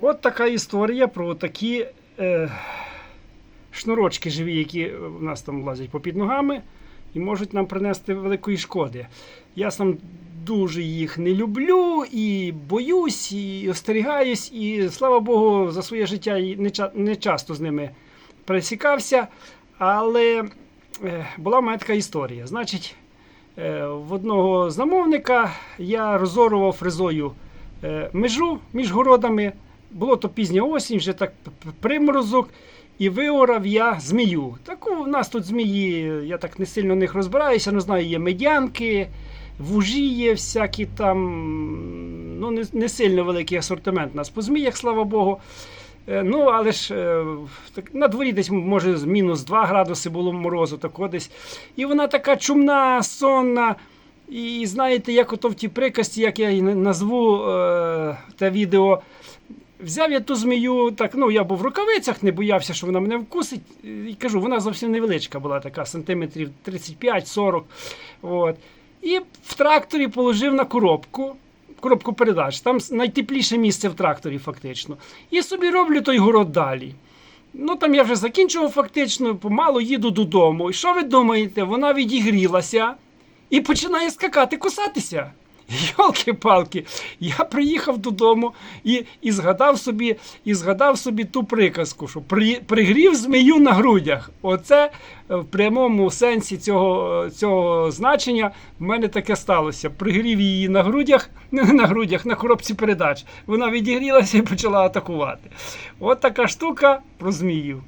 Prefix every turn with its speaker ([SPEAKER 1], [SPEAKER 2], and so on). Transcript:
[SPEAKER 1] От така історія про такі е, шнурочки живі, які в нас там лазять попід ногами і можуть нам принести великої шкоди. Я сам дуже їх не люблю і боюсь, і остерігаюсь, і слава Богу, за своє життя не, ча- не часто з ними пересікався. Але е, була в мене така історія. Значить, е, в одного замовника я розорував фрезою е, межу між городами. Було то пізня осінь, вже так приморозок, і виорав я змію. Таку в нас тут змії, я так не сильно в них розбираюся, не знаю, є медянки, вужі є всякі там. Ну, не, не сильно великий асортимент у нас по зміях, слава Богу. Е, Ну, але ж е, так, на дворі десь може мінус 2 градуси було морозу, тако десь. І вона така чумна, сонна. І знаєте, як ото в тій приказці, як я її назву е, те відео. Взяв я ту змію, так, ну я був в рукавицях, не боявся, що вона мене вкусить. І кажу, вона зовсім невеличка була, така, сантиметрів 35-40. От. І в тракторі положив на коробку. Коробку передач, там найтепліше місце в тракторі, фактично. І собі роблю той город далі. Ну там я вже закінчував фактично, помалу їду додому. І що ви думаєте? Вона відігрілася і починає скакати, кусатися. Йолки-палки, я приїхав додому і, і, згадав собі, і згадав собі ту приказку, що при, пригрів змію на грудях. Оце е, в прямому сенсі цього, е, цього значення в мене таке сталося. Пригрів її на грудях, не на грудях, на коробці передач. Вона відігрілася і почала атакувати. От така штука про змію.